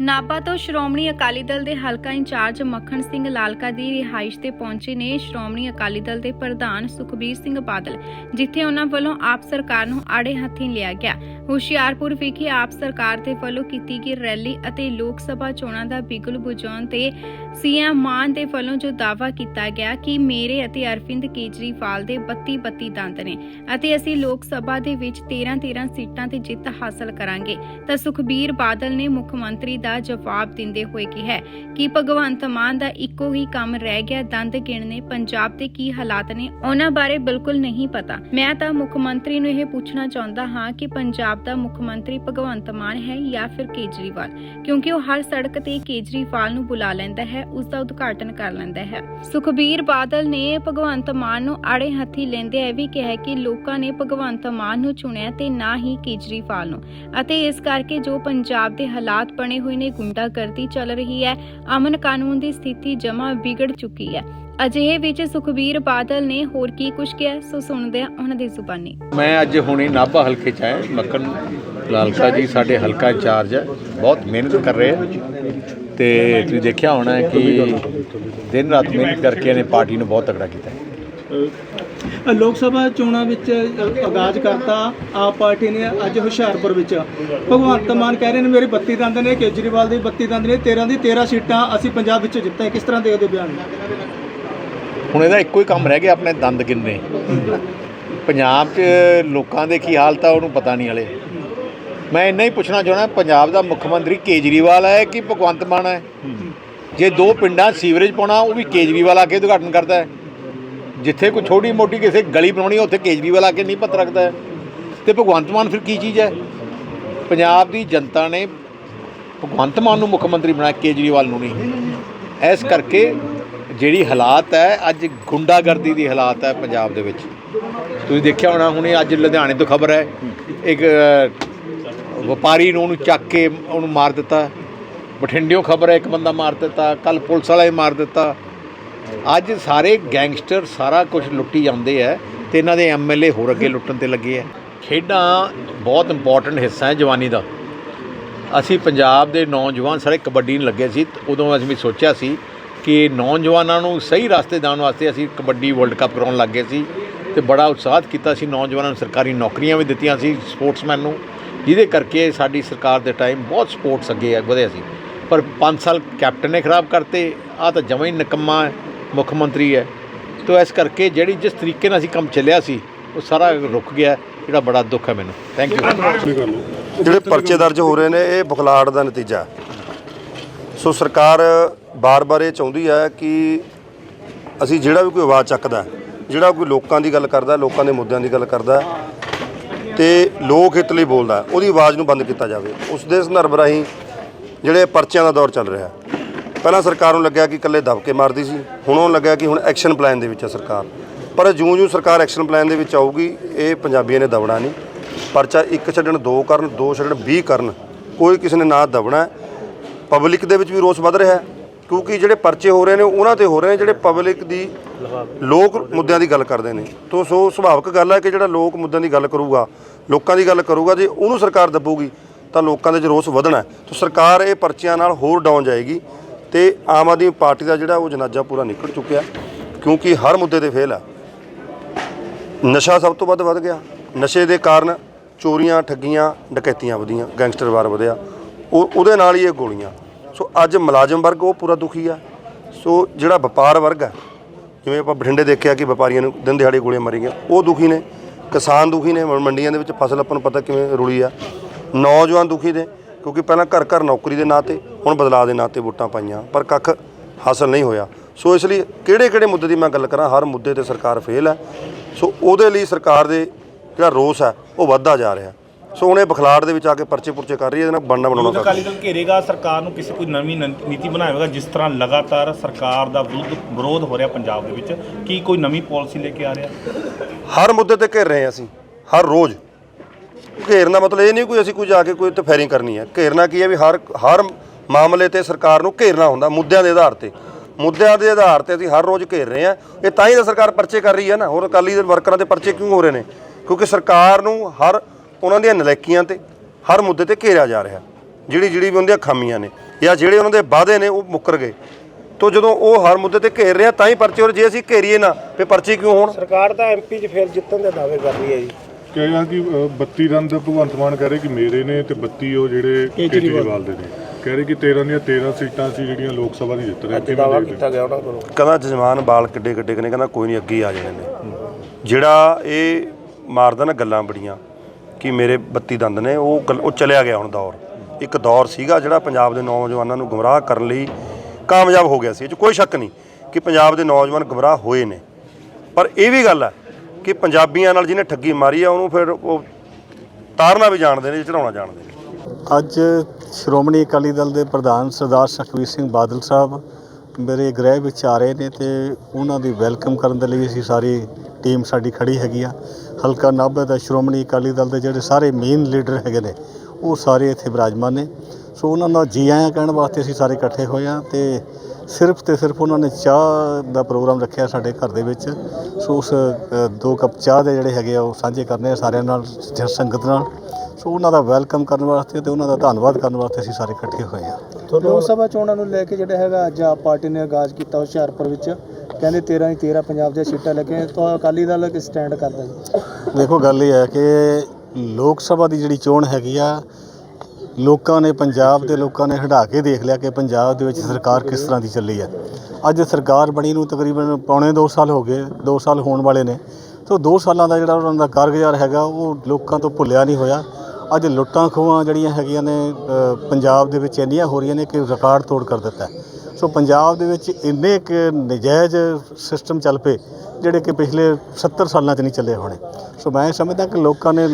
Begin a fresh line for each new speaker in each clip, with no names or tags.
ਨਾਭਾ ਤੋਂ ਸ਼੍ਰੋਮਣੀ ਅਕਾਲੀ ਦਲ ਦੇ ਹਲਕਾ ਇੰਚਾਰਜ ਮੱਖਣ ਸਿੰਘ ਲਾਲਕਾ ਦੀ ਰਿਹਾਇਸ਼ ਤੇ ਪਹੁੰਚੇ ਨੇ ਸ਼੍ਰੋਮਣੀ ਅਕਾਲੀ ਦਲ ਦੇ ਪ੍ਰਧਾਨ ਸੁਖਬੀਰ ਸਿੰਘ ਬਾਦਲ, ਜਿੱਥੇ ਉਹਨਾਂ ਵੱਲੋਂ ਆਪ ਸਰਕਾਰ ਨੂੰ ਆੜੇ ਹੱਥੀਂ ਲਿਆ ਗਿਆ। ਹੁਸ਼ਿਆਰਪੁਰ ਵਿਖੇ ਆਪ ਸਰਕਾਰ ਦੇ ਵੱਲੋਂ ਕੀਤੀ ਗਈ ਰੈਲੀ ਅਤੇ ਲੋਕ ਸਭਾ ਚੋਣਾਂ ਦਾ ਬਿਗਲ ਬੁਝਾਉਣ ਤੇ ਸੀਐਮ ਮਾਨ ਦੇ ਵੱਲੋਂ ਜੋ ਦਾਵਾ ਕੀਤਾ ਗਿਆ ਕਿ ਮੇਰੇ ਅਤੇ ਅਰਵਿੰਦ ਕੇਜਰੀਵਾਲ ਦੇ 32 32 ਦੰਦ ਨੇ ਅਤੇ ਅਸੀਂ ਲੋਕ ਸਭਾ ਦੇ ਵਿੱਚ 13 13 ਸੀਟਾਂ ਤੇ ਜਿੱਤ ਹਾਸਲ ਕਰਾਂਗੇ, ਤਾਂ ਸੁਖਬੀਰ ਬਾਦਲ ਨੇ ਮੁੱਖ ਮੰਤਰੀ ਦਾ ਜਵਾਬ ਦਿੰਦੇ ਹੋਏ ਕਿਹਾ ਕਿ ਭਗਵੰਤ ਮਾਨ ਦਾ ਇੱਕੋ ਹੀ ਕੰਮ ਰਹਿ ਗਿਆ, ਦੰਦ ਗਿਣਨੇ, ਪੰਜਾਬ ਦੇ ਕੀ ਹਾਲਾਤ ਨੇ, ਉਹਨਾਂ ਬਾਰੇ ਬਿਲਕੁਲ ਨਹੀਂ ਪਤਾ। ਮੈਂ ਤਾਂ ਮੁੱਖ ਮੰਤਰੀ ਨੂੰ ਇਹ ਪੁੱਛਣਾ ਚਾਹੁੰਦਾ ਹਾਂ ਕਿ ਪੰਜਾਬ ਦਾ ਮੁੱਖ ਮੰਤਰੀ ਭਗਵੰਤ ਮਾਨ ਹੈ ਜਾਂ ਫਿਰ ਕੇਜਰੀਵਾਲ? ਕਿਉਂਕਿ ਉਹ ਹਰ ਸੜਕ ਤੇ ਕੇਜਰੀਵਾਲ ਨੂੰ ਬੁਲਾ ਲੈਂਦਾ ਹੈ, ਉਸ ਦਾ ਉਦਘਾਟਨ ਕਰ ਲੈਂਦਾ ਹੈ। ਸੁਖਬੀਰ ਬਾਦਲ ਨੇ ਭਗਵੰਤ ਮਾਨ ਨੂੰ ਆੜੇ ਹੱਥੀ ਲੈਂਦੇ ਇਹ ਵੀ ਕਿਹਾ ਕਿ ਲੋਕਾਂ ਨੇ ਭਗਵੰਤ ਮਾਨ ਨੂੰ ਚੁਣਿਆ ਤੇ ਨਾ ਹੀ ਕੇਜਰੀਵਾਲ ਨੂੰ। ਅਤੇ ਇਸ ਕਰਕੇ ਜੋ ਪੰਜਾਬ ਦੇ ਹਾਲਾਤ ਬਣੇ ਹੋਏ ਨੇ, ਗੁੰਡਾਗਰਦੀ ਚੱਲ ਰਹੀ ਹੈ। ਅਮਨ ਕਾਨੂੰਨ ਦੀ ਸਥਿਤੀ ਜਮਾ ਵਿਗੜ ਚੁੱਕੀ ਹੈ। ਅਜਿਹੇ ਵਿੱਚ ਸੁਖਬੀਰ ਬਾਦਲ ਨੇ ਹੋਰ ਕੀ ਕੁਝ ਕਿਹਾ? ਸੋ ਸੁਣਦੇ ਹਾਂ ਉਹਨਾਂ ਦੀ ਜ਼ੁਬਾਨੀ।
ਮੈਂ ਅੱਜ ਹੁਣੇ ਨਾਭਾ ਹਲਕੇ ਚ ਆਇਆ। ਮੱਕਨ ਲਾਲਕਾ ਜੀ ਸਾਡੇ ਹਲਕਾ ਇੰਚਾਰਜ ਹੈ। ਬਹੁਤ ਮਿਹਨਤ ਕਰ ਰਹੇ ਹੈ। ਤੇ ਤੁਸੀਂ ਦੇਖਿਆ ਹੋਣਾ ਕਿ ਦਿਨ ਰਾਤ ਮਿਹਨਤ ਕਰਕੇ ਇਹਨੇ ਪਾਰਟੀ ਨੂੰ ਬਹੁਤ ਤਕੜਾ ਕੀਤਾ ਹੈ।
ਲੋਕ ਸਭਾ ਚੋਣਾਂ ਵਿੱਚ ਆਗਾਜ਼ ਕਰਤਾ ਆਪ ਪਾਰਟੀ ਨੇ ਅੱਜ ਹੁਸ਼ਿਆਰਪੁਰ ਵਿੱਚ। ਭਗਵੰਤ ਮਾਨ ਕਹਿ ਰਹੇ ਨੇ, ਮੇਰੇ 32 ਦੰਦ ਨੇ, ਕੇਜਰੀਵਾਲ ਦੇ 32 ਦੰਦ ਨੇ 13 ਦੀ 13 ਸੀਟਾਂ ਅਸੀਂ ਪੰਜਾਬ ਵਿੱਚ ਜਿੱਤਾਂ ਕਿਸ ਤਰ੍ਹਾਂ ਦੇ ਬਿਆਨ
ਹੁਣ ਇਹਦਾ ਇੱਕੋ ਹੀ ਕੰਮ ਰਹਿ ਗਿਆ, ਆਪਣੇ ਦੰਦ ਕਿੰਨੇ ਪੰਜਾਬ 'ਚ ਲੋਕਾਂ ਦੇ ਕੀ ਹਾਲਤ ਆ, ਉਹਨੂੰ ਪਤਾ ਨਹੀਂ ਹਲੇ। ਮੈਂ ਇੰਨਾ ਹੀ ਪੁੱਛਣਾ ਚਾਹੁੰਦਾ, ਪੰਜਾਬ ਦਾ ਮੁੱਖ ਮੰਤਰੀ ਕੇਜਰੀਵਾਲ ਹੈ ਕਿ ਭਗਵੰਤ ਮਾਨ ਹੈ? ਜੇ ਦੋ ਪਿੰਡਾਂ ਸੀਵਰੇਜ ਪਾਉਣਾ, ਉਹ ਵੀ ਕੇਜਰੀਵਾਲ ਆ ਕੇ ਉਦਘਾਟਨ ਕਰਦਾ ਹੈ। ਜਿੱਥੇ ਕੋਈ ਛੋਟੀ ਮੋਟੀ ਕਿਸੇ ਗਲੀ ਬਣਾਉਣੀ ਉੱਥੇ ਕੇਜਰੀਵਾਲ ਆ ਕੇ ਨਹੀਂ ਪਤ ਰੱਖਦਾ ਹੈ। ਤੇ ਭਗਵੰਤ ਮਾਨ ਫਿਰ ਕੀ ਚੀਜ਼ ਹੈ? ਪੰਜਾਬ ਦੀ ਜਨਤਾ ਨੇ ਭਗਵੰਤ ਮਾਨ ਨੂੰ ਮੁੱਖ ਮੰਤਰੀ ਬਣਾਇਆ, ਕੇਜਰੀਵਾਲ ਨੂੰ ਨਹੀਂ। ਇਸ ਕਰਕੇ ਜਿਹੜੀ ਹਾਲਾਤ ਹੈ, ਅੱਜ ਗੁੰਡਾਗਰਦੀ ਦੀ ਹਾਲਾਤ ਹੈ ਪੰਜਾਬ ਦੇ ਵਿੱਚ। ਤੁਸੀਂ ਦੇਖਿਆ ਹੋਣਾ, ਹੁਣੇ ਅੱਜ ਲੁਧਿਆਣੇ ਤੋਂ ਖਬਰ ਹੈ, ਇੱਕ ਵਪਾਰੀ ਨੂੰ ਉਹਨੂੰ ਚੱਕ ਕੇ ਉਹਨੂੰ ਮਾਰ ਦਿੱਤਾ। ਬਠਿੰਡਿਓਂ ਖਬਰ ਹੈ, ਇੱਕ ਬੰਦਾ ਮਾਰ ਦਿੱਤਾ ਕੱਲ ਪੁਲਿਸ ਵਾਲਾ ਹੀ ਮਾਰ ਦਿੱਤਾ। ਅੱਜ ਸਾਰੇ ਗੈਂਗਸਟਰ ਸਾਰਾ ਕੁਝ ਲੁੱਟੀ ਜਾਂਦੇ ਆ ਤੇ ਇਹਨਾਂ ਦੇ ਐਮਐਲਏ ਹੋਰ ਅੱਗੇ ਲੁੱਟਣ ਤੇ ਲੱਗੇ ਆ। ਖੇਡਾਂ ਬਹੁਤ ਇੰਪੋਰਟੈਂਟ ਹਿੱਸਾ ਹੈ ਜਵਾਨੀ ਦਾ। ਅਸੀਂ ਪੰਜਾਬ ਦੇ ਨੌਜਵਾਨ ਸਾਰੇ ਕਬੱਡੀ ਨੂੰ ਲੱਗੇ ਸੀ ਉਦੋਂ ਅਸੀਂ ਵੀ ਸੋਚਿਆ ਸੀ ਕਿ ਨੌਜਵਾਨਾਂ ਨੂੰ ਸਹੀ ਰਸਤੇ ਦਾਉਣ ਵਾਸਤੇ ਅਸੀਂ ਕਬੱਡੀ ਵਰਲਡ ਕੱਪ ਕਰਾਉਣ ਲੱਗੇ ਸੀ ਤੇ ਬੜਾ ਉਤਸ਼ਾਹਤ ਕੀਤਾ ਸੀ। ਨੌਜਵਾਨਾਂ ਨੂੰ ਸਰਕਾਰੀ ਨੌਕਰੀਆਂ ਵੀ ਦਿੱਤੀਆਂ ਸੀ ਸਪੋਰਟਸਮੈਨ ਨੂੰ ਜਿਹਦੇ ਕਰਕੇ ਸਾਡੀ ਸਰਕਾਰ ਦੇ ਟਾਈਮ ਬਹੁਤ ਸਪੋਰਟਸ ਅੱਗੇ ਵਧਿਆ ਸੀ। ਪਰ 5 ਸਾਲ ਕੈਪਟਨ ਨੇ ਖਰਾਬ ਕਰਤੇ ਆ ਤਾਂ ਜਮਾਂ ਹੀ ਨਿਕੰਮਾ ਹੈ, ਮੁੱਖ ਮੰਤਰੀ ਹੈ। ਤੋ ਇਸ ਕਰਕੇ ਜਿਹੜੀ ਜਿਸ ਤਰੀਕੇ ਨਾਲ ਅਸੀਂ ਕੰਮ ਚੱਲਿਆ ਸੀ ਉਹ ਸਾਰਾ ਰੁਕ ਗਿਆ ਜਿਹੜਾ ਬੜਾ ਦੁੱਖ ਹੈ ਮੈਨੂੰ। ਥੈਂਕ ਯੂ
ਜਿਹੜੇ ਪਰਚੇ ਦਰਜ ਹੋ ਰਹੇ ਨੇ ਇਹ ਬੁਖਲਾੜ ਦਾ ਨਤੀਜਾ। ਸੋ ਸਰਕਾਰ ਬਾਰ-ਬਾਰ ਇਹ ਚਾਹੁੰਦੀ ਹੈ ਕਿ ਅਸੀਂ ਜਿਹੜਾ ਵੀ ਕੋਈ ਆਵਾਜ਼ ਚੱਕਦਾ ਹੈ, ਜਿਹੜਾ ਕੋਈ ਲੋਕਾਂ ਦੀ ਗੱਲ ਕਰਦਾ ਲੋਕਾਂ ਦੇ ਮੁੱਦਿਆਂ ਦੀ ਗੱਲ ਕਰਦਾ ਤੇ ਲੋਕ ਹਿੱਤ ਲਈ ਬੋਲਦਾ ਉਹਦੀ ਆਵਾਜ਼ ਨੂੰ ਬੰਦ ਕੀਤਾ ਜਾਵੇ। ਉਸ ਦੇ ਸੰਦਰਭ ਰਾਹੀਂ ਜਿਹੜੇ ਪਰਚਿਆਂ ਦਾ ਦੌਰ ਚੱਲ ਰਿਹਾ ਪਹਿਲਾਂ ਸਰਕਾਰ ਨੂੰ ਲੱਗਿਆ ਕਿ ਇਕੱਲੇ ਦਬਕੇ ਮਾਰਦੀ ਸੀ, ਹੁਣ ਉਹ ਲੱਗਿਆ ਕਿ ਹੁਣ ਐਕਸ਼ਨ ਪਲਾਨ ਦੇ ਵਿੱਚ ਹੈ ਸਰਕਾਰ। ਪਰ ਜਿਉਂ-ਜਿਉਂ ਸਰਕਾਰ ਐਕਸ਼ਨ ਪਲਾਨ ਦੇ ਵਿੱਚ ਆਊਗੀ, ਇਹ ਪੰਜਾਬੀਆਂ ਨੇ ਦਬਣਾ ਨਹੀਂ। ਪਰਚਾ ਇੱਕ ਛੱਡਣ, ਦੋ ਕਰਨ, ਦੋ ਛੱਡਣ 20 ਕਰਨ, ਕੋਈ ਕਿਸੇ ਨੇ ਨਾ ਦਬਣਾ। ਪਬਲਿਕ ਦੇ ਵਿੱਚ ਵੀ ਰੋਸ ਵੱਧ ਰਿਹਾ ਕਿਉਂਕਿ ਜਿਹੜੇ ਪਰਚੇ ਹੋ ਰਹੇ ਨੇ, ਉਹਨਾਂ ਤੇ ਹੋ ਰਹੇ ਨੇ ਜਿਹੜੇ ਪਬਲਿਕ ਦੀ ਲੋਕ ਮੁੱਦਿਆਂ ਦੀ ਗੱਲ ਕਰਦੇ ਨੇ। ਤੋਂ ਸੋ ਸੁਭਾਵਿਕ ਗੱਲ ਹੈ ਕਿ ਜਿਹੜਾ ਲੋਕ ਮੁੱਦਿਆਂ ਦੀ ਗੱਲ ਕਰੂਗਾ, ਲੋਕਾਂ ਦੀ ਗੱਲ ਕਰੂਗਾ, ਜੇ ਉਹਨੂੰ ਸਰਕਾਰ ਦੱਬੂਗੀ, ਤਾਂ ਲੋਕਾਂ ਦੇ 'ਚ ਰੋਸ ਵਧਣਾ ਹੈ। ਸਰਕਾਰ ਇਹ ਪਰਚਿਆਂ ਨਾਲ ਹੋਰ ਡਾਊਨ ਜਾਏਗੀ। ਤੇ ਆਮ ਆਦਮੀ ਪਾਰਟੀ ਦਾ ਜਿਹੜਾ ਉਹ ਜਨਾਜ਼ਾ ਪੂਰਾ ਨਿਕਲ ਚੁੱਕਿਆ ਕਿਉਂਕਿ ਹਰ ਮੁੱਦੇ ਤੇ ਫੇਲ ਆ। ਨਸ਼ਾ ਸਭ ਤੋਂ ਵੱਧ ਵੱਧ ਗਿਆ। ਨਸ਼ੇ ਦੇ ਕਾਰਨ ਚੋਰੀਆਂ, ਠੱਗੀਆਂ, ਡਕੈਤੀਆਂ ਵਧੀਆਂ, ਗੈਂਗਸਟਰ ਵਾਰ ਵਧਿਆ। ਉਹ, ਉਹਦੇ ਨਾਲ ਹੀ ਇਹ ਗੋਲੀਆਂ। ਸੋ ਅੱਜ ਮੁਲਾਜ਼ਮ ਵਰਗ ਉਹ ਪੂਰਾ ਦੁਖੀ ਆ। ਸੋ ਜਿਹੜਾ ਵਪਾਰ ਵਰਗ ਆ, ਜਿਵੇਂ ਆਪਾਂ ਬਠਿੰਡੇ ਦੇਖਿਆ ਕਿ ਵਪਾਰੀਆਂ ਨੂੰ ਦਿਨ ਦਿਹਾੜੇ ਗੋਲੀਆਂ ਮਾਰੀ ਗਈਆਂ, ਉਹ ਦੁਖੀ ਨੇ। ਕਿਸਾਨ ਦੁਖੀ ਨੇ ਹੁਣ ਮੰਡੀਆਂ ਦੇ ਵਿੱਚ ਫਸਲ ਆਪਾਂ ਨੂੰ ਪਤਾ ਕਿਵੇਂ ਰੁਲੀ ਆ। ਨੌਜਵਾਨ ਦੁਖੀ ਨੇ। ਕਿਉਂਕਿ ਪਹਿਲਾਂ ਘਰ ਘਰ ਨੌਕਰੀ ਦੇ ਨਾਂ ਤੇ ਹੁਣ ਬਦਲਾਅ ਦੇ ਨਾਂ ਤੇ ਵੋਟਾਂ ਪਾਈਆਂ ਪਰ ਕੱਖ ਹਾਸਲ ਨਹੀਂ ਹੋਇਆ। ਸੋ ਇਸ ਲਈ ਕਿਹੜੇ ਕਿਹੜੇ ਮੁੱਦੇ ਦੀ ਮੈਂ ਗੱਲ ਕਰਾਂ ਹਰ ਮੁੱਦੇ ਤੇ ਸਰਕਾਰ ਫੇਲ ਹੈ। ਸੋ ਉਹਦੇ ਲਈ ਸਰਕਾਰ ਦੇ ਜਿਹੜਾ ਰੋਸ ਹੈ ਉਹ ਵੱਧਦਾ ਜਾ ਰਿਹਾ। ਸੋ ਹੁਣ ਇਹ ਬਖਲਾੜ ਦੇ ਵਿੱਚ ਆ ਕੇ ਪਰਚੇ ਪੁਰਚੇ ਕਰ ਰਹੀ ਹੈ ਇਹਦੇ ਨਾਲ ਬਣਨਾ ਬਣਾਉਣਾ
ਅਕਾਲੀ ਦਲ ਘੇਰੇਗਾ ਸਰਕਾਰ ਨੂੰ ਕਿਸੇ ਕੋਈ ਨਵੀਂ ਨੀਤੀ ਬਣਾਏਗਾ ਜਿਸ ਤਰ੍ਹਾਂ ਲਗਾਤਾਰ ਸਰਕਾਰ ਦਾ ਵਿਰੋਧ ਵਿਰੋਧ ਹੋ ਰਿਹਾ ਪੰਜਾਬ ਦੇ ਵਿੱਚ ਕੀ ਕੋਈ ਨਵੀਂ ਪਾਲਿਸੀ ਲੈ ਕੇ ਆ ਰਿਹਾ?
ਹਰ ਮੁੱਦੇ ਤੇ ਘੇਰ ਰਹੇ ਹਾਂ ਅਸੀਂ ਹਰ ਰੋਜ਼। ਘੇਰਨਾ ਮਤਲਬ ਇਹ ਨਹੀਂ ਕੋਈ ਅਸੀਂ ਕੋਈ ਜਾ ਕੇ ਕੋਈ ਉੱਤੇ ਫਾਇਰਿੰਗ ਕਰਨੀ ਹੈ। ਘੇਰਨਾ ਕੀ ਹੈ ਵੀ ਹਰ ਹਰ ਮਾਮਲੇ ਤੇ ਸਰਕਾਰ ਨੂੰ ਘੇਰਨਾ ਹੁੰਦਾ, ਮੁੱਦਿਆਂ ਦੇ ਆਧਾਰ ਤੇ। ਮੁੱਦਿਆਂ ਦੇ ਆਧਾਰ ਤੇ ਅਸੀਂ ਹਰ ਰੋਜ਼ ਘੇਰ ਰਹੇ ਹਾਂ। ਇਹ ਤਾਂ ਹੀ ਤਾਂ ਸਰਕਾਰ ਪਰਚੇ ਕਰ ਰਹੀ ਹੈ ਨਾ। ਹੋਰ ਅਕਾਲੀ ਦਲ ਵਰਕਰਾਂ ਦੇ ਪਰਚੇ ਕਿਉਂ ਹੋ ਰਹੇ ਨੇ? ਕਿਉਂਕਿ ਸਰਕਾਰ ਨੂੰ ਹਰ ਉਹਨਾਂ ਦੀਆਂ ਨਲਾਇਕੀਆਂ ਤੇ ਹਰ ਮੁੱਦੇ ਤੇ ਘੇਰਿਆ ਜਾ ਰਿਹਾ। ਜਿਹੜੀ ਜਿਹੜੀ ਵੀ ਉਹਦੀਆਂ ਖਾਮੀਆਂ ਨੇ ਜਾਂ ਜਿਹੜੇ ਉਹਨਾਂ ਦੇ ਵਾਅਦੇ ਨੇ, ਉਹ ਮੁੱਕਰ ਗਏ। ਤੋਂ ਜਦੋਂ ਉਹ ਹਰ ਮੁੱਦੇ ਤੇ ਘੇਰ ਰਿਹਾ ਤਾਂ ਹੀ ਪਰਚੇ, ਹੋਰ ਜੇ ਅਸੀਂ ਘੇਰੀਏ ਨਾ ਫੇ ਪਰਚੇ ਕਿਉਂ ਹੋਣ?
ਸਰਕਾਰ ਤਾਂ ਐਮਪੀ 'ਚ ਫਿਰ ਜਿੱਤਣ ਦੇ ਦਾਅਵੇ ਕਰ ਰਹੀ ਹੈ ਜੀ।
ਕਿਹਾ ਕਿ ਅ, 32 ਰਨ ਦਾ ਭਗਵੰਤ ਮਾਨ ਕਹਿ ਰਹੇ ਕਿ ਮੇਰੇ ਨੇ ਤੇ 32 ਉਹ ਜਿਹੜੇ ਕੇਜਰੀਵਾਲ ਦੇ ਨੇ। ਕਹਿ ਰਹੇ ਕਿ 13 ਦੀਆਂ 13 ਸੀਟਾਂ ਸੀ ਜਿਹੜੀਆਂ ਲੋਕ ਸਭਾ ਦੀ ਜਿੱਤ ਰਹੇ ਦੇਖਦੇ
ਕੀਤਾ ਗਿਆ ਉਹਨਾਂ ਕੋਲੋਂ?
ਕਹਿੰਦਾ ਜਜ਼ਮਾਨ ਬਾਲ ਕਿੱਡੇ ਕਿੱਡੇ ਨੇ ਕਹਿੰਦਾ ਕੋਈ ਨਹੀਂ ਅੱਗੇ ਹੀ ਆ ਜਾਣੇ ਨੇ। ਜਿਹੜਾ ਇਹ ਮਾਰਦਾ ਨਾ ਗੱਲਾਂ ਬੜੀਆਂ ਕਿ ਮੇਰੇ 32 ਦੰਦ ਨੇ ਉਹ ਗੱਲ- ਉਹ ਚਲਿਆ ਗਿਆ ਹੁਣ ਦੌਰ। ਇੱਕ ਦੌਰ ਸੀਗਾ ਜਿਹੜਾ ਪੰਜਾਬ ਦੇ ਨੌਜਵਾਨਾਂ ਨੂੰ ਗੁੰਮਰਾਹ ਕਰਨ ਲਈ ਕਾਮਯਾਬ ਹੋ ਗਿਆ ਸੀ। ਇਹ 'ਚ ਕੋਈ ਸ਼ੱਕ ਨਹੀਂ ਕਿ ਪੰਜਾਬ ਦੇ ਨੌਜਵਾਨ ਗੁੰਮਰਾਹ ਹੋਏ ਨੇ। ਪਰ ਇਹ ਵੀ ਗੱਲ ਹੈ ਕਿ ਪੰਜਾਬੀਆਂ ਨਾਲ ਜਿਹਨੇ ਠੱਗੀ ਮਾਰੀ ਆ, ਉਹਨੂੰ ਫਿਰ ਉਹ ਤਾਰਨਾ ਵੀ ਜਾਣਦੇ ਨੇ ਚੜਾਉਣਾ ਜਾਣਦੇ ਨੇ।
ਅੱਜ ਸ਼੍ਰੋਮਣੀ ਅਕਾਲੀ ਦਲ ਦੇ ਪ੍ਰਧਾਨ ਸਰਦਾਰ ਸੁਖਬੀਰ ਸਿੰਘ ਬਾਦਲ ਸਾਹਿਬ ਮੇਰੇ ਗ੍ਰਹਿ ਵਿੱਚ ਆ ਰਹੇ ਨੇ ਤੇ ਉਹਨਾਂ ਦੀ ਵੈਲਕਮ ਕਰਨ ਦੇ ਲਈ ਅਸੀਂ ਸਾਰੀ ਟੀਮ ਸਾਡੀ ਖੜੀ ਹੈਗੀ ਆ। ਹਲਕਾ ਨਾਭਾ ਦਾ ਸ਼੍ਰੋਮਣੀ ਅਕਾਲੀ ਦਲ ਦੇ ਜਿਹੜੇ ਸਾਰੇ ਮੇਨ ਲੀਡਰ ਹੈਗੇ ਨੇ, ਉਹ ਸਾਰੇ ਇੱਥੇ ਵਿਰਾਜਮਾਨ ਨੇ। ਸੋ ਉਹਨਾਂ ਦਾ ਜੀ ਆਇਆਂ ਕਹਿਣ ਵਾਸਤੇ ਅਸੀਂ ਸਾਰੇ ਇਕੱਠੇ ਹੋਏ ਆ ਤੇ ਸਿਰਫ ਤੇ ਸਿਰਫ ਉਹਨਾਂ ਨੇ ਚਾਹ ਦਾ ਪ੍ਰੋਗਰਾਮ ਰੱਖਿਆ ਸਾਡੇ ਘਰ ਦੇ ਵਿੱਚ। ਸੋ ਉਸ ਅ, ਦੋ ਕੱਪ ਚਾਹ ਦੇ ਜਿਹੜੇ ਹੈਗੇ ਆ ਉਹ ਸਾਂਝੇ ਕਰਨੇ ਆ ਸਾਰਿਆਂ ਨਾਲ ਜ- ਸੰਗਤ ਨਾਲ। ਸੋ ਉਹਨਾਂ ਦਾ ਵੈਲਕਮ ਕਰਨ ਵਾਸਤੇ ਤੇ ਉਹਨਾਂ ਦਾ ਧੰਨਵਾਦ ਕਰਨ ਵਾਸਤੇ ਅਸੀਂ ਸਾਰੇ ਇਕੱਠੇ ਹੋਏ ਆ
ਲੋਕ ਸਭਾ ਚੋਣਾਂ ਨੂੰ ਲੈ ਕੇ ਜਿਹੜਾ ਹੈਗਾ ਅੱਜ ਆਪ ਪਾਰਟੀ ਨੇ ਆਗਾਜ਼ ਕੀਤਾ ਹੁਸ਼ਿਆਰਪੁਰ ਵਿੱਚ। ਕਹਿੰਦੇ 13 ਹੀ 13 ਪੰਜਾਬ ਦੀਆਂ ਸੀਟਾਂ ਲੱਗੀਆਂ ਤਾਂ ਅਕਾਲੀ ਦਲ ਕਿਸ ਸਟੈਂਡ ਕਰਦਾ ਜੀ
ਦੇਖੋ ਗੱਲ ਇਹ ਹੈ ਕਿ ਲੋਕ ਸਭਾ ਦੀ ਜਿਹੜੀ ਚੋਣ ਹੈਗੀ ਆ ਲੋਕਾਂ ਨੇ ਪੰਜਾਬ ਦੇ ਲੋਕਾਂ ਨੇ ਹਟਾ ਕੇ ਦੇਖ ਲਿਆ ਕਿ ਪੰਜਾਬ ਦੇ ਵਿੱਚ ਸਰਕਾਰ ਕਿਸ ਤਰ੍ਹਾਂ ਦੀ ਚੱਲੀ ਹੈ। ਅੱਜ ਸਰਕਾਰ ਬਣੀ ਨੂੰ ਤਕਰੀਬਨ ਪੌਣੇ 2 ਸਾਲ ਹੋ ਗਏ 2 ਸਾਲ ਹੋਣ ਵਾਲੇ ਨੇ। ਸੋ 2 ਸਾਲਾਂ ਦਾ ਜਿਹੜਾ ਉਹਨਾਂ ਦਾ ਕਾਰਗੁਜ਼ਾਰ ਹੈਗਾ, ਉਹ ਲੋਕਾਂ ਤੋਂ ਭੁੱਲਿਆ ਨਹੀਂ ਹੋਇਆ। ਅੱਜ ਲੁੱਟਾਂ ਖੋਹਾਂ ਜਿਹੜੀਆਂ ਹੈਗੀਆਂ ਨੇ ਪੰਜਾਬ ਦੇ ਵਿੱਚ ਇੰਨੀਆਂ ਹੋ ਰਹੀਆਂ ਨੇ ਕਿ ਰਿਕਾਰਡ ਤੋੜ ਕਰ ਦਿੱਤਾ ਸੋ ਪੰਜਾਬ ਦੇ ਵਿੱਚ ਇੰਨੇ ਕਿ ਨਜਾਇਜ਼ ਸਿਸਟਮ ਚੱਲ ਪਏ, ਜਿਹੜੇ ਕਿ ਪਿਛਲੇ 70 ਸਾਲਾਂ 'ਚ ਨਹੀਂ ਚੱਲੇ ਹੋਣੇ। ਸੋ ਮੈਂ ਸਮਝਦਾ ਕਿ ਲੋਕਾਂ ਨੇ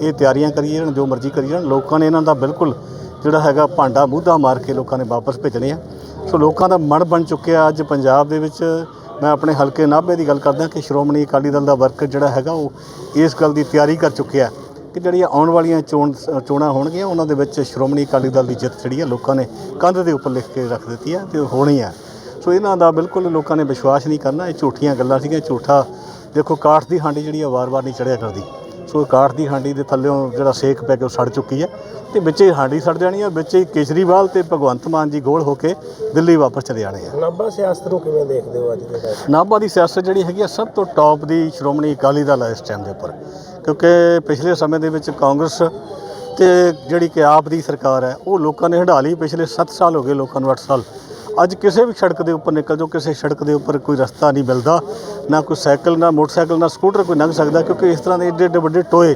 ਇਹ ਤਿਆਰੀਆਂ ਕਰੀ ਜਾਣ, ਜੋ ਮਰਜ਼ੀ ਕਰੀ ਜਾਣ। ਲੋਕਾਂ ਨੇ ਇਹਨਾਂ ਦਾ ਬਿਲਕੁਲ ਜਿਹੜਾ ਹੈਗਾ ਭਾਂਡਾ ਮੂਧਾ ਮਾਰ ਕੇ ਲੋਕਾਂ ਨੇ ਵਾਪਸ ਭੇਜਣੇ ਆ। ਸੋ ਲੋਕਾਂ ਦਾ ਮਨ ਬਣ ਚੁੱਕਿਆ ਅੱਜ ਪੰਜਾਬ ਦੇ ਵਿੱਚ। ਮੈਂ ਆਪਣੇ ਹਲਕੇ ਨਾਭੇ ਦੀ ਗੱਲ ਕਰਦਾ ਕਿ ਸ਼੍ਰੋਮਣੀ ਅਕਾਲੀ ਦਲ ਦਾ ਵਰਕਰ ਜਿਹੜਾ ਹੈਗਾ, ਉਹ ਇਸ ਗੱਲ ਦੀ ਤਿਆਰੀ ਕਰ ਚੁੱਕਿਆ। ਕਿ ਜਿਹੜੀਆਂ ਆਉਣ ਵਾਲੀਆਂ ਚੋਣ ਚੋਣਾਂ ਹੋਣਗੀਆਂ ਉਹਨਾਂ ਦੇ ਵਿੱਚ ਸ਼੍ਰੋਮਣੀ ਅਕਾਲੀ ਦਲ ਦੀ ਜਿੱਤ ਜਿਹੜੀ ਹੈ ਲੋਕਾਂ ਨੇ ਕੰਧ ਦੇ ਉੱਪਰ ਲਿਖ ਕੇ ਰੱਖ ਦਿੱਤੀ ਹੈ ਤੇ ਹੋਣੀ ਹੈ। ਸੋ ਇਹਨਾਂ ਦਾ ਬਿਲਕੁਲ ਲੋਕਾਂ ਨੇ ਵਿਸ਼ਵਾਸ ਨਹੀਂ ਕਰਨਾ। ਇਹ ਝੂਠੀਆਂ ਗੱਲਾਂ ਸੀਗੀਆਂ ਝੂਠਾ ਦੇਖੋ ਕਾਠ ਦੀ ਹਾਂਡੀ ਜਿਹੜੀ ਆ ਵਾਰ-ਵਾਰ ਨਹੀਂ ਚੜਿਆ ਕਰਦੀ। ਸੋ ਕਾਠ ਦੀ ਹਾਂਡੀ ਦੇ ਥੱਲੇੋਂ ਜਿਹੜਾ ਸੇਕ ਪੈ ਕੇ ਉਹ ਸੜ ਚੁੱਕੀ ਹੈ ਤੇ ਵਿੱਚੇ ਹੀ ਹਾਂਡੀ ਸੜ ਜਾਣੀ ਹੈ ਵਿੱਚੇ ਹੀ ਕੇਜਰੀਵਾਲ ਤੇ ਭਗਵੰਤ ਮਾਨ ਜੀ ਗੋਲ ਹੋ ਕੇ ਦਿੱਲੀ ਵਾਪਸ ਚਲੇ ਜਾਣੇ ਆ।
ਨਾਭਾ ਸਿਆਸਤ ਨੂੰ ਕਿਵੇਂ ਦੇਖਦੇ ਹੋ ਅੱਜ ਦੇ ਟਾਈਮ?
ਨਾਭਾ ਦੀ ਸਿਆਸਤ ਜਿਹੜੀ ਹੈਗੀ ਆ ਸਭ ਤੋਂ ਟੌਪ ਦੀ ਸ਼੍ਰੋਮਣੀ ਅਕਾਲੀ ਦਲ ਹੈ ਇਸ ਟਾਈਮ ਦੇ ਉੱਪਰ। ਕਿਉਂਕਿ ਪਿਛਲੇ ਸਮੇਂ ਦੇ ਵਿੱਚ ਕਾਂਗਰਸ ਤੇ ਜਿਹੜੀ ਕਿ ਆਪ ਦੀ ਸਰਕਾਰ ਹੈ, ਉਹ ਲੋਕਾਂ ਨੇ ਹੰਢਾ ਲਈ ਪਿਛਲੇ 7 ਸਾਲ ਹੋ ਗਏ ਲੋਕਾਂ ਨੂੰ 8 ਸਾਲ। ਅੱਜ ਕਿਸੇ ਵੀ ਸੜਕ ਦੇ ਉੱਪਰ ਨਿਕਲ ਜਾਓ, ਕਿਸੇ ਸੜਕ ਦੇ ਉੱਪਰ ਕੋਈ ਰਸਤਾ ਨਹੀਂ ਮਿਲਦਾ, ਨਾ ਕੋਈ ਸਾਈਕਲ, ਨਾ ਮੋਟਰਸਾਈਕਲ, ਨਾ ਸਕੂਟਰ ਕੋਈ ਲੰਘ ਸਕਦਾ, ਕਿਉਂਕਿ ਇਸ ਤਰ੍ਹਾਂ ਦੇ ਏਡੇ ਏਡੇ ਵੱਡੇ ਟੋਏ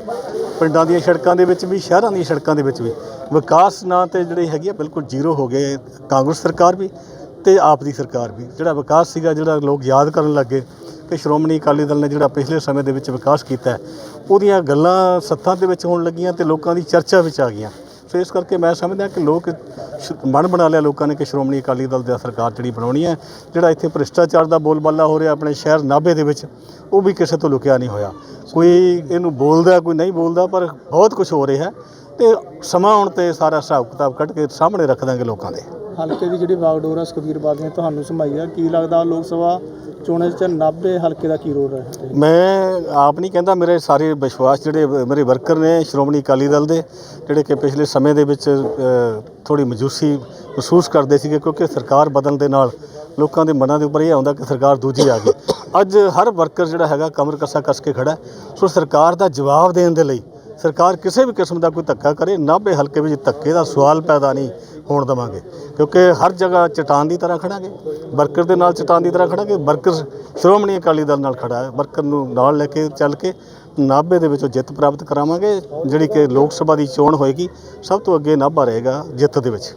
ਪਿੰਡਾਂ ਦੀਆਂ ਸੜਕਾਂ ਦੇ ਵਿੱਚ ਵੀ, ਸ਼ਹਿਰਾਂ ਦੀਆਂ ਸੜਕਾਂ ਦੇ ਵਿੱਚ ਵੀ, ਵਿਕਾਸ ਨਾਂ ਤੇ ਜਿਹੜੀ ਹੈਗੀ ਆ, ਬਿਲਕੁਲ ਜ਼ੀਰੋ ਹੋ ਗਏ ਕਾਂਗਰਸ ਸਰਕਾਰ ਵੀ ਤੇ ਆਪ ਦੀ ਸਰਕਾਰ ਵੀ। ਜਿਹੜਾ ਵਿਕਾਸ ਸੀਗਾ, ਜਿਹੜਾ ਲੋਕ ਯਾਦ ਕਰਨ ਲੱਗੇ ਕਿ ਸ਼੍ਰੋਮਣੀ ਅਕਾਲੀ ਦਲ ਨੇ ਜਿਹੜਾ ਪਿਛਲੇ ਸਮੇਂ ਦੇ ਵਿੱਚ ਵਿਕਾਸ ਕੀਤਾ ਉਹਦੀਆਂ ਗੱਲਾਂ ਸੱਥਾਂ ਦੇ ਵਿੱਚ ਹੋਣ ਲੱਗੀਆਂ ਤੇ ਲੋਕਾਂ ਦੀ ਚਰਚਾ ਵਿੱਚ ਆ ਗਈਆਂ। ਸੋ ਇਸ ਕਰਕੇ ਮੈਂ ਸਮਝਦਾ ਕਿ ਲੋਕ ਮਨ ਬਣਾ ਲਿਆ ਲੋਕਾਂ ਨੇ ਕਿ ਸ਼੍ਰੋਮਣੀ ਅਕਾਲੀ ਦਲ ਦੀ ਸਰਕਾਰ ਜਿਹੜੀ ਬਣਾਉਣੀ ਹੈ, ਜਿਹੜਾ ਇੱਥੇ ਭ੍ਰਿਸ਼ਟਾਚਾਰ ਦਾ ਬੋਲਬਾਲਾ ਹੋ ਰਿਹਾ ਆਪਣੇ ਸ਼ਹਿਰ ਨਾਭੇ ਦੇ ਵਿੱਚ, ਉਹ ਵੀ ਕਿਸੇ ਤੋਂ ਲੁਕਿਆ ਨਹੀਂ ਹੋਇਆ। ਕੋਈ ਇਹਨੂੰ ਬੋਲਦਾ, ਕੋਈ ਨਹੀਂ ਬੋਲਦਾ, ਪਰ ਬਹੁਤ ਕੁਝ ਹੋ ਰਿਹਾ ਹੈ ਤੇ ਸਮਾਂ ਆਉਣ ਤੇ ਸਾਰਾ ਹਿਸਾਬ ਕਿਤਾਬ ਕੱਢ ਕੇ ਸਾਹਮਣੇ ਰੱਖ ਦਾਂਗੇ ਲੋਕਾਂ ਦੇ।
ਹਲਕੇ ਦੀ ਜਿਹੜੀ ਵਾਗਡੋਰ ਆ ਸੁਖਬੀਰ ਬਾਦਲ ਨੇ ਤੁਹਾਨੂੰ ਸੰਭਾਈ ਆ, ਕੀ ਲੱਗਦਾ ਲੋਕ ਸਭਾ ਚੋਣਾਂ 'ਚ ਨਾਭੇ ਹਲਕੇ ਦਾ ਕੀ ਰੋਲ ਹੈ
ਮੈਂ ਆਪ ਨਹੀਂ ਕਹਿੰਦਾ, ਮੇਰੇ ਸਾਰੇ ਵਿਸ਼ਵਾਸ ਜਿਹੜੇ ਮੇਰੇ ਵਰਕਰ ਨੇ ਸ਼੍ਰੋਮਣੀ ਅਕਾਲੀ ਦਲ ਦੇ, ਜਿਹੜੇ ਕਿ ਪਿਛਲੇ ਸਮੇਂ ਦੇ ਵਿੱਚ ਥੋੜੀ ਮਜੂਸੀ ਮਹਿਸੂਸ ਕਰਦੇ ਸੀਗੇ ਕਿਉਂਕਿ ਸਰਕਾਰ ਬਦਲਣ ਦੇ ਨਾਲ ਲੋਕਾਂ ਦੇ ਮਨਾਂ ਦੇ ਉੱਪਰ ਇਹ ਆਉਂਦਾ ਕਿ ਸਰਕਾਰ ਦੂਜੀ ਆ ਗਈ। ਅੱਜ ਹਰ ਵਰਕਰ ਜਿਹੜਾ ਹੈਗਾ ਕਮਰ ਕੱਸਾ ਕੱਸ ਕੇ ਖੜਾ ਸੋ ਸਰਕਾਰ ਦਾ ਜਵਾਬ ਦੇਣ ਦੇ ਲਈ ਸਰਕਾਰ ਕਿਸੇ ਵੀ ਕਿਸਮ ਦਾ ਕੋਈ ਧੱਕਾ ਕਰੇ, ਨਾਭੇ ਹਲਕੇ ਵਿੱਚ ਧੱਕੇ ਦਾ ਸਵਾਲ ਪੈਦਾ ਨਹੀਂ ਹੋਣ ਦੇਵਾਂਗੇ। ਕਿਉਂਕਿ ਹਰ ਜਗ੍ਹਾ ਚਟਾਨ ਦੀ ਤਰ੍ਹਾਂ ਖੜਾਂਗੇ, ਵਰਕਰ ਦੇ ਨਾਲ ਚਟਾਨ ਦੀ ਤਰ੍ਹਾਂ ਖੜਾਂਗੇ, ਵਰਕਰ ਸ਼੍ਰੋਮਣੀ ਅਕਾਲੀ ਦਲ ਨਾਲ ਖੜਾ ਹੈ, ਵਰਕਰ ਨੂੰ ਨਾਲ ਲੈ ਕੇ ਚੱਲ ਕੇ ਨਾਭੇ ਦੇ ਵਿੱਚੋਂ ਜਿੱਤ ਪ੍ਰਾਪਤ ਕਰਾਵਾਂਗੇ, ਜਿਹੜੀ ਕਿ ਲੋਕ ਸਭਾ ਦੀ ਚੋਣ ਹੋਏਗੀ, ਸਭ ਤੋਂ ਅੱਗੇ ਨਾਭਾ ਰਹੇਗਾ ਜਿੱਤ ਦੇ ਵਿੱਚ।